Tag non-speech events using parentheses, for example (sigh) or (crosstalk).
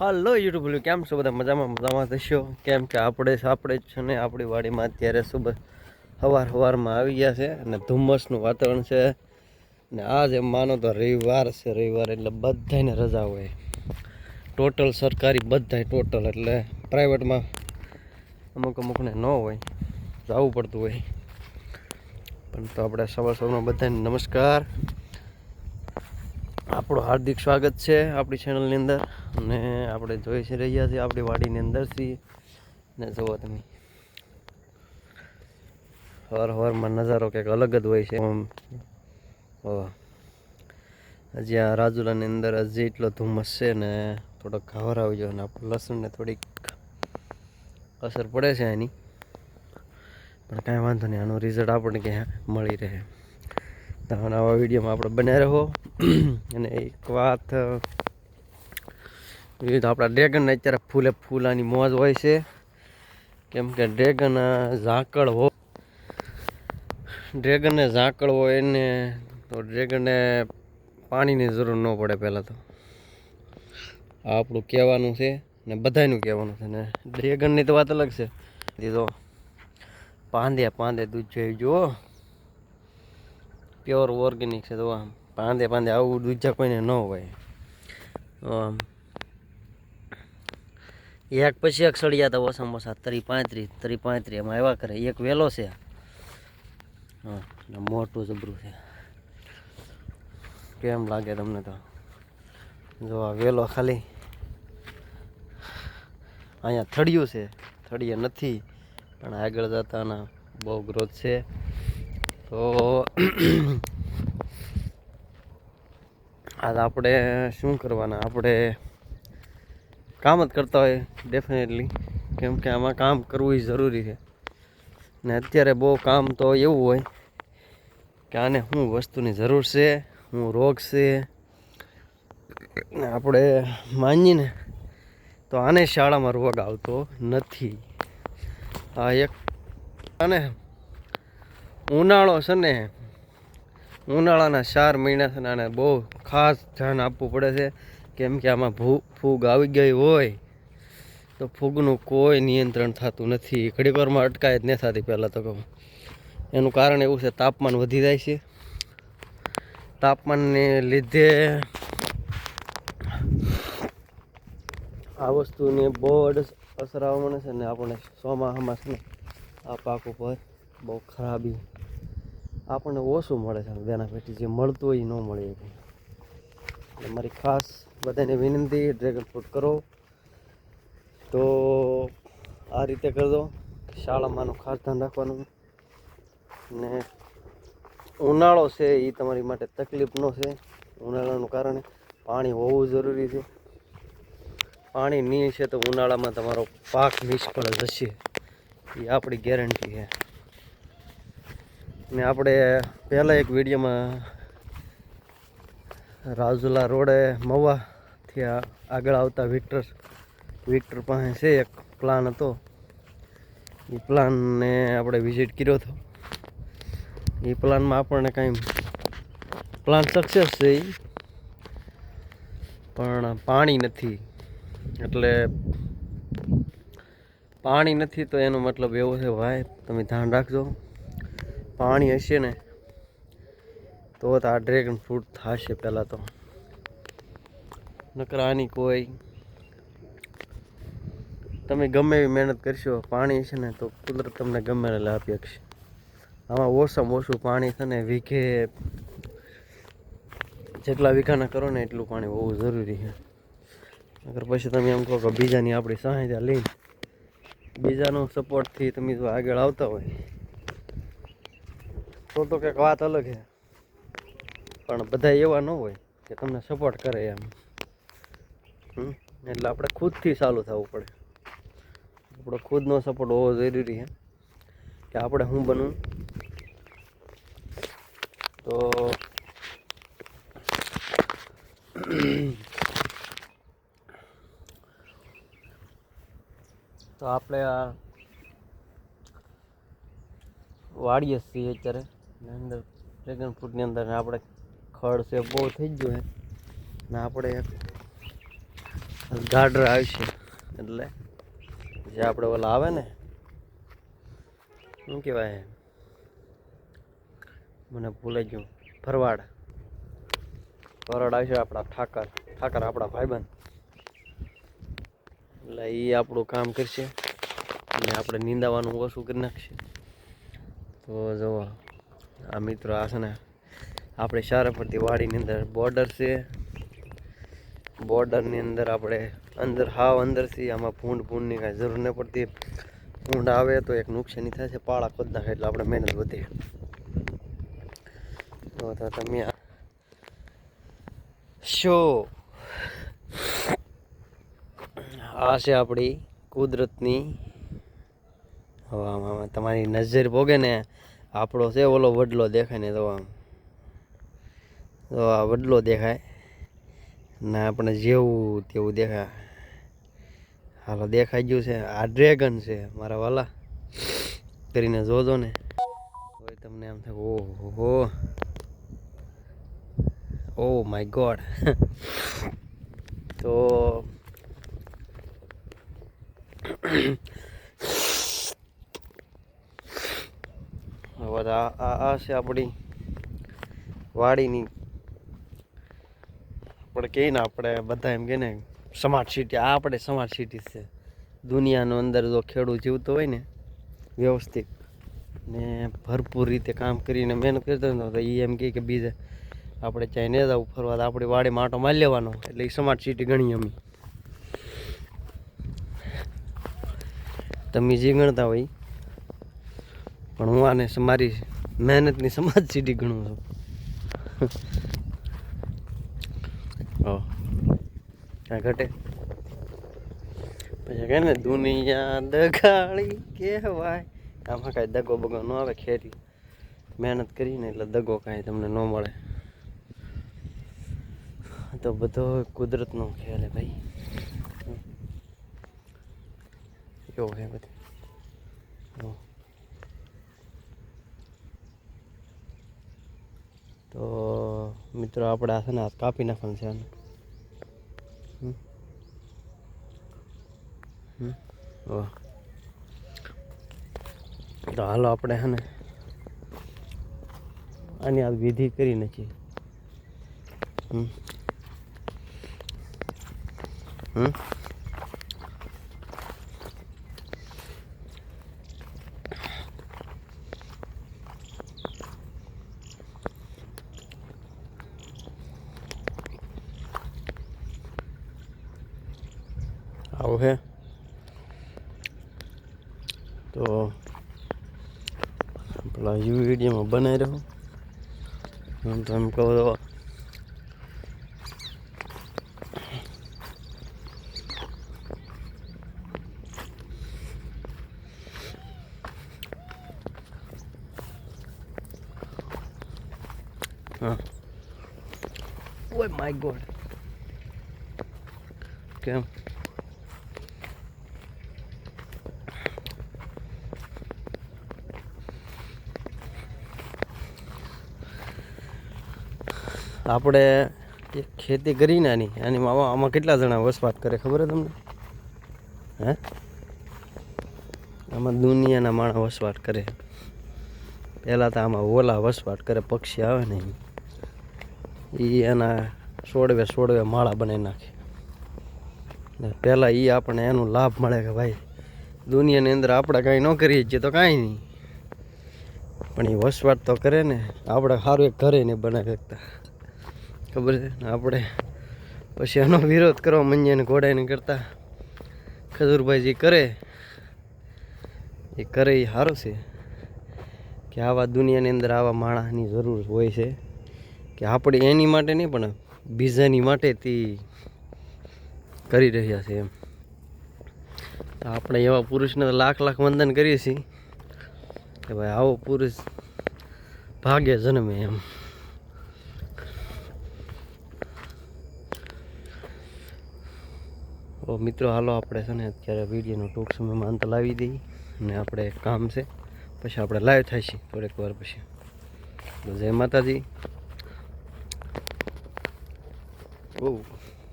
હાલો YouTube બોલ્યું કેમ છો બધા? મજામાં મજામાં થશો કેમ કે આપણે આપણે જ છે ને? આપણી વાડીમાં અત્યારે સુબ સવાર સવારમાં આવી ગયા છે અને ધુમ્મસનું વાતાવરણ છે. ને આજે માનો તો રવિવાર છે, રવિવાર એટલે બધાને રજા હોય. ટોટલ સરકારી બધાય ટોટલ એટલે પ્રાઇવેટમાં અમુક અમુકને ન હોય, જવું પડતું હોય. પણ તો આપણે સવાર સવારમાં બધાને નમસ્કાર. આપણું હાર્દિક સ્વાગત છે આપણી ચેનલની અંદર. અને આપણે જોઈ રહ્યા છીએ, આપણી વાડીની અંદરથી ને જુઓ તમે. હર હવારમાં નજારો કંઈક અલગ જ હોય છે. હજી આ રાજુલાની અંદર હજી એટલો ધુમ્મસ છે ને થોડોક ઘાવર આવી ગયો અને આપણું લસણને થોડીક અસર પડે છે એની પણ કાંઈ વાંધો નહીં, આનું રિઝલ્ટ આપણને ક્યાં મળી રહે. તો આવા વિડીયોમાં આપણે બન્યા રહો. (clears throat) અને એક વાત એ તો આપણા ડ્રેગનને અત્યારે ફૂલે ફૂલાની મોજ હોય છે. કેમ કે ડ્રેગન ઝાકળ હો. ડ્રેગનને ઝાકળ હોય એને તો ડ્રેગનને પાણીની જરૂર ન પડે પહેલાં તો. આ આપણું કહેવાનું છે ને બધાયનું કહેવાનું છે ને ડ્રેગનની તો વાત અલગ છે. એ તો પાંદે પાંદે દૂધ જોઈ જુઓ પ્યોર ઓર્ગેનિક છે તો આમ. પાંદે પાંદે આવું દૂધા કોઈને ન હોય. આમ એક પછી એક સળિયા તો ઓછામાં ઓછા તરી પાંત્રીસ તરી પાંત્રીસ એમાં આવ્યા કરે. એક વેલો છે. હા મોટું જબરું છે. કેમ લાગે તમને તો? જો આ વેલો ખાલી અહીંયા થળિયું છે. થળિયે નથી, પણ આગળ જતાના બહુ ગ્રોથ છે. તો આજ આપણે શું કરવાના? આપણે કામ જ કરતા હોય ડેફિનેટલી કેમ કે આમાં કામ કરવું એ જરૂરી છે. ને અત્યારે બહુ કામ તો એવું હોય કે આને શું વસ્તુની જરૂર છે હું રોગ છે, ને આપણે માનીને તો આને શાળામાં રોગ આવતો નથી. આ એક અને ઉનાળો છે ને, ઉનાળાના ચાર મહિના છે ને આને બહુ ખાસ ધ્યાન આપવું પડે છે. કેમ કે આમાં ભૂ, ફૂગ આવી ગઈ હોય, તો ફૂગનું કોઈ નિયંત્રણ થતું નથી. ઘડીક વારમાં અટકાય જ નહીં થતી પહેલાં તો કહું. એનું કારણ એવું છે, તાપમાન વધી જાય છે. તાપમાનને લીધે આ વસ્તુને બહુ અસર આવવા મળે છે ને આપણે ચોમાસામાં આ પાક ઉપર બહુ ખરાબી આપણને ઓછું મળે છે બેનાફિટ જે મળતું હોય એ ન મળે એટલે મારી ખાસ બધાને વિનંતી ડ્રેગન ફ્રૂટ કરો. તો આ રીતે કરજો શાળામાંનું ખાસ ધ્યાન રાખવાનું. ને ઉનાળો છે એ તમારી માટે તકલીફનો છે. ઉનાળાનું કારણે પાણી હોવું જરૂરી છે. પાણી નહીં છે તો ઉનાળામાં તમારો પાક નિષ્ફળ જશે. એ આપણી ગેરંટી છે. ને આપણે પહેલાં એક વિડીયોમાં રાજુલા રોડે મવાથી આ- આગળ આવતા વિક્ટર વિક્ટર પાસે છે એક પ્લાન હતો. એ પ્લાનને આપણે વિઝિટ કર્યો હતો. એ પ્લાનમાં આપણને કાંઈ પ્લાન સક્સેસ છે. પણ પાણી નથી. એટલે પાણી નથી તો એનો મતલબ એવો છે, ભાઈ, તમે ધ્યાન રાખજો. પાણી હશે ને તો આ ડ્રેગન ફ્રૂટ થશે પહેલાં તો. નકર આની કોઈ. તમે ગમે એવી મહેનત કરશો, પાણી છે ને તો કુદરત તમને ગમે એટલે આપી આમાં ઓછામાં ઓછું પાણી છે ને વીઘે જેટલા વીઘાના કરો ને એટલું પાણી હોવું જરૂરી છે. અગર પછી તમે એમ કહો કે બીજાની આપણી સહાયતા લઈને બીજાનો સપોર્ટથી તમે જો આગળ આવતા હોય, તો તો કંઈક વાત અલગ છે. પણ બધા એવા ન હોય કે તમને સપોર્ટ કરે એમ? એટલે આપણે ખુદથી ચાલુ થવું પડે. આપણો ખુદનો સપોર્ટ હોવો જરૂરી છે. કે આપણે શું બનવું? તો તો આપણે આ વાડીએ છીએ અત્યારે. એની અંદર, ડ્રેગન ફ્રૂટની અંદર આપણે ખડ છે બહુ થઈ ગયું છે. ને આપણે ગાડર આવશે એટલે જે આપણે ઓલા આવે ને, શું કહેવાય? મને ભૂલાઈ ગયું. ફરવાડ ફરવાડ આવશે આપણા ઠાકર. ઠાકર આપણા ભાઈબંધ. એટલે એ આપણું કામ કરશે. અને આપણે નીંદાવાનું ઓછું કરી નાખશે. તો જુઓ આ મિત્રો આ છે ને, આપણે સારા પડતી વાડીની અંદર બોર્ડર છે. બોર્ડરની અંદર આપણે અંદર હાવ અંદરથી આમાં ભૂંડ ભૂંડની કાંઈ જરૂર ન પડતી. ભૂંડ આવે તો એક નુકસાની થાય છે પાળા ખોદ નાખે એટલે આપણે મહેનત વધે. તો તો તમે આ શો? આ છે આપણી કુદરતની હવામાં તમારી નજર ભોગે ને આપણો છે ઓલો વડલો દેખાય ને તો આમ. તો આ વડલો દેખાય. ને આપણે જેવું તેવું દેખાય હાલો, દેખાઈ ગયું છે. આ ડ્રેગન છે, મારા વાલા. કરીને જોજો ને. તોય તમને એમ થાય, ઓહો. ઓ માય ગોડ તો તો આ આ છે આપણી વાડીની આપણે કહીએ ને આપણે બધા એમ કહે ને સ્માર્ટ સિટી આ આપણે સ્માર્ટ સિટી છે. દુનિયાનો અંદર જો ખેડૂત જીવતો હોય ને, વ્યવસ્થિત ને ભરપૂર રીતે કામ કરીને મહેનત કરતો હોય તો એ એમ કહે કે બીજે આપણે ચાઈને જવું ફરવા આપણી વાડી માટો મારી લેવાનો. એટલે એ સ્માર્ટ સિટી ગણી અમે. તમે જે ગણતા હોય, પણ હું આને મારી મહેનતની સ્માર્ટ સિટી ગણું છું. ક્યાં ઘટે. પછી કહે ને દુનિયા દગાળી કહેવાય. આમાં કાંઈ દગો બગો ન આવે ખેતી મહેનત કરીને એટલે દગો કાંઈ તમને ન મળે. આ તો બધો કુદરતનો ખેલ હે ભાઈ. એવો હે બધું. તો મિત્રો, આપણે આ છે ને આ કાપી નાખવાનું છે તો હાલો આપણે હે ને આની આ વિધિ કરી નથી હમ. હમ. આવું હે તો પેલા યુ વિડીયોમાં બનાવી રહ્યો હું તો એમ કહું તો હા ઓય માય ગોડ કેમ આપણે એક ખેતી કરી નાની. આની આમાં કેટલા જણા વસવાટ કરે ખબર હે તમને? હે? આમાં દુનિયાના માણસ વસવાટ કરે. પહેલાં તો આમાં ઓલા વસવાટ કરે, પક્ષી આવે ને એ એના સોડવે સોડવે માળા બનાવી નાખે. ને પહેલાં એ આપણને એનું લાભ મળે કે ભાઈ, દુનિયાની અંદર આપણે કાંઈ ન કરીએ છીએ તો કાંઈ નહીં. પણ એ વસવાટ તો કરે ને, આપણે સારું એક ઘરે નહીં બનાવી શકતા. ખબર છે? આપણે પછી આનો વિરોધ કરવા મંજે અને ઘોડાઈને કરતા ખજૂરભાઈ જે કરે. એ કરે એ સારું છે કે આવા દુનિયાની અંદર આવા માણસની જરૂર હોય છે કે આપણે એની માટે નહીં પણ બીજાની માટે તે કરી રહ્યા છે એમ. તો આપણે એવા પુરુષને લાખ લાખ વંદન કરીએ છીએ કે ભાઈ આવો પુરુષ ભાગ્ય જન્મે એમ. ઓ મિત્રો, હાલો આપણે છે ને અત્યારે વિડીયોનો ટૂંક સમયમાં અંત લાવી દઈએ અને આપણે કામ છે, પછી આપણે લાઈવ થાય છે, થોડીક વાર પછી. તો જય માતાજી. ઓહ.